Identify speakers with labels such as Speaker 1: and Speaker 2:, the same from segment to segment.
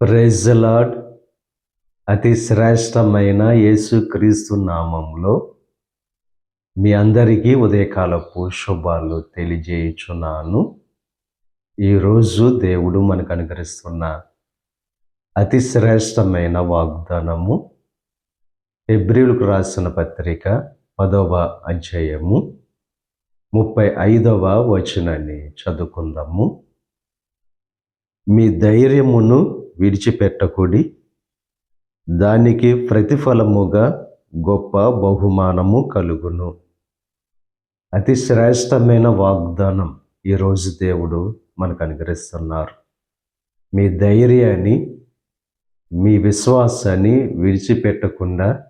Speaker 1: Praise అతి శ్రేష్టమైన యేసుక్రీస్తు నామంలో మీ అందరికీ ఉదయకాలపు శుభాలు తెలియజేయుచున్నాను. ఈరోజు దేవుడు మనకు అనుగ్రహిస్తున్న అతి శ్రేష్టమైన వాగ్దానము ఎబ్రిల్కు రాసిన పత్రిక పదవ అధ్యాయము ముప్పై ఐదవ వచనాన్ని చదువుకుందాము. మీ ధైర్యమును విడిచిపెట్టకుడి. దానికి ప్రతిఫలముగా గొప్ప బహుమానము కలుగును. అతి శ్రేష్టమైన వాగ్దానం ఈరోజు దేవుడు మనకు అనుగ్రహిస్తున్నారు. మీ ధైర్యాన్ని మీ విశ్వాసాన్ని విడిచిపెట్టకుండా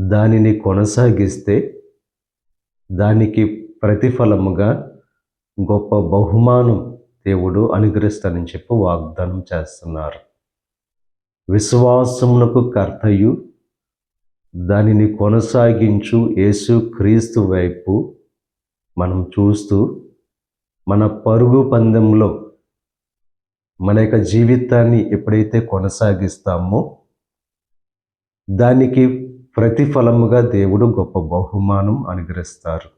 Speaker 1: దానిని కొనసాగిస్తే దానికి ప్రతిఫలముగా గొప్ప బహుమానం దేవుడు అనుగ్రహిస్తానని చెప్పి వాగ్దానం చేస్తున్నారు. విశ్వాసమునకు కర్తయు దానిని కొనసాగించు యేసు క్రీస్తు వైపు మనం చూస్తూ మన పరుగు పందెంలో మన యొక్క జీవితాన్ని ఎప్పుడైతే కొనసాగిస్తామో దానికి ప్రతిఫలముగా దేవుడు గొప్ప బహుమానం అనుగ్రహిస్తారు.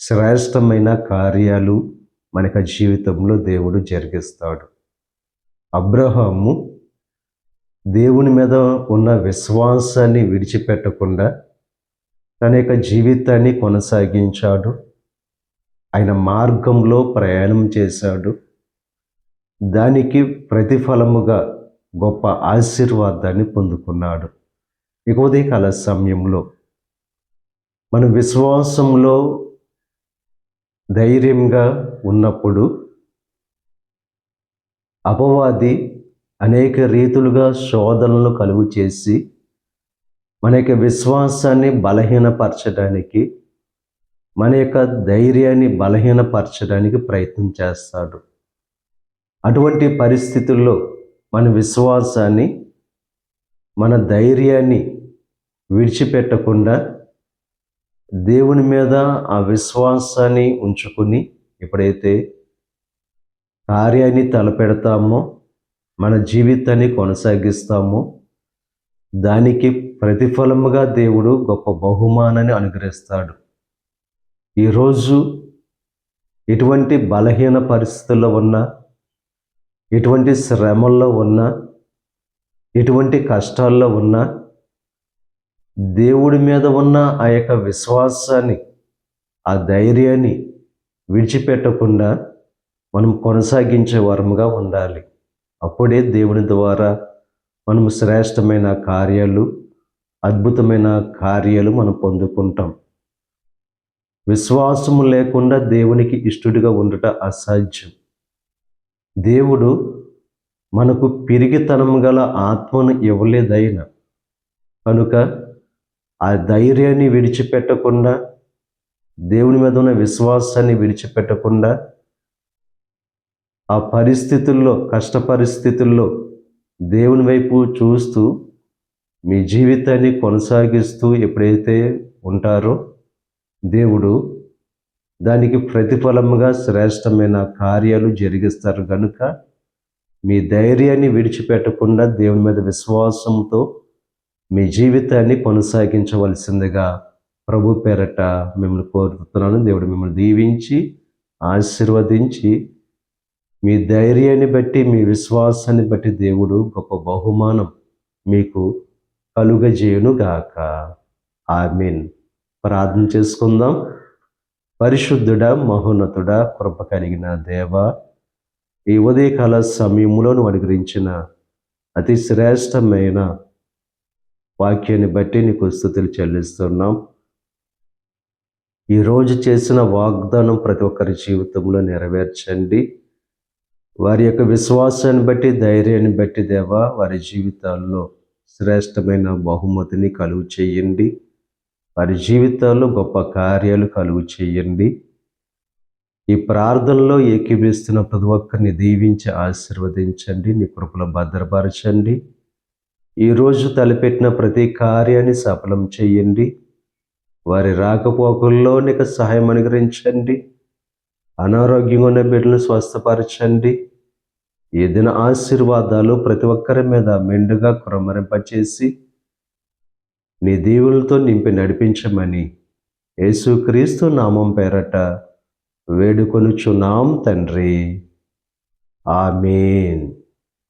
Speaker 1: శ్రేష్టమైన కార్యాలు మనకు జీవితంలో దేవుడు జరిగిస్తాడు. అబ్రహాము దేవుని మీద ఉన్న విశ్వాసాన్ని విడిచిపెట్టకుండా తన యొక్క జీవితాన్ని కొనసాగించాడు. ఆయన మార్గంలో ప్రయాణం చేశాడు. దానికి ప్రతిఫలముగా గొప్ప ఆశీర్వాదాన్ని పొందుకున్నాడు. ఇక ఉదయకాల సమయంలో మన విశ్వాసంలో ధైర్యంగా ఉన్నప్పుడు అపవాది అనేక రీతులుగా శోధనలు కలుగు చేసి మన యొక్క విశ్వాసాన్ని బలహీనపరచడానికి మన యొక్క ధైర్యాన్ని బలహీనపరచడానికి ప్రయత్నం చేస్తాడు. అటువంటి పరిస్థితుల్లో మన విశ్వాసాన్ని మన ధైర్యాన్ని విడిచిపెట్టకుండా దేవుని మీద ఆ విశ్వాసాన్ని ఉంచుకుని ఎప్పుడైతే కార్యాన్ని తలపెడతామో మన జీవితాన్ని కొనసాగిస్తామో దానికి ప్రతిఫలముగా దేవుడు గొప్ప బహుమానాన్ని అనుగ్రహిస్తాడు. ఈరోజు ఎటువంటి బలహీన పరిస్థితుల్లో ఉన్నా ఎటువంటి శ్రమల్లో ఉన్నా ఎటువంటి కష్టాల్లో ఉన్నా దేవుడి మీద ఉన్న ఆ యొక్క విశ్వాసాన్ని ఆ ధైర్యాన్ని విడిచిపెట్టకుండా మనం కొనసాగించే వరముగా ఉండాలి. అప్పుడే దేవుని ద్వారా మనం శ్రేష్టమైన కార్యాలు అద్భుతమైన కార్యాలు మనం పొందుకుంటాం. విశ్వాసము లేకుండా దేవునికి ఇష్టడిగా ఉండట అసాధ్యం. దేవుడు మనకు పిరిగితనం గల ఆత్మను ఇవ్వలేదైనా కనుక ఆ ధైర్యాన్ని విడిచిపెట్టకుండా దేవుని మీద ఉన్న విశ్వాసాన్ని విడిచిపెట్టకుండా ఆ పరిస్థితుల్లో కష్ట పరిస్థితుల్లో దేవుని వైపు చూస్తూ మీ జీవితాన్ని కొనసాగిస్తూ ఎప్పుడైతే ఉంటారో దేవుడు దానికి ప్రతిఫలముగా శ్రేష్టమైన కార్యాలు జరిగిస్తారు కనుక మీ ధైర్యాన్ని విడిచిపెట్టకుండా దేవుని మీద విశ్వాసంతో మీ జీవితాన్ని కొనసాగించవలసిందిగా ప్రభు పేరట మిమ్మల్ని కోరుతున్నాను. దేవుడు మిమ్మల్ని దీవించి ఆశీర్వదించి మీ ధైర్యాన్ని బట్టి మీ విశ్వాసాన్ని బట్టి దేవుడు గొప్ప బహుమానం మీకు కలుగజేయునుగాక. ఆమెన్. ప్రార్థన చేసుకుందాం. పరిశుద్ధుడ మహోన్నతుడ కృప కలిగిన దేవ ఈ ఉదయకాల సమయంలో అనుగ్రహించిన అతి శ్రేష్టమైన వాక్యాన్ని బట్టి నీకు స్థుతులు చెల్లిస్తున్నాం. ఈరోజు చేసిన వాగ్దానం ప్రతి ఒక్కరి జీవితంలో నెరవేర్చండి. వారి యొక్క విశ్వాసాన్ని బట్టి ధైర్యాన్ని బట్టి దేవా వారి జీవితాల్లో శ్రేష్టమైన బహుమతిని కలుగు చేయండి. వారి జీవితాల్లో గొప్ప కార్యాలు కలుగు చేయండి. ఈ ప్రార్థనలో ఏకీభిస్తున్న ప్రతి ఒక్కరిని దీవించి ఆశీర్వదించండి. నీ కృపలో భద్రపరచండి. ఈరోజు తలపెట్టిన ప్రతి కార్యాన్ని సఫలం చేయండి. వారి రాకపోకల్లో నీకు సహాయం అనుగ్రహించండి. అనారోగ్యంగా ఉన్న బిడ్డలను స్వస్థపరచండి. ఏదైనా ఆశీర్వాదాలు ప్రతి ఒక్కరి మీద మెండుగా కురమరింపచేసి నీ దీవులతో నింపి నడిపించమని యేసుక్రీస్తు నామం పేరట వేడుకొనుచున్నాం తండ్రి. ఆమెన్.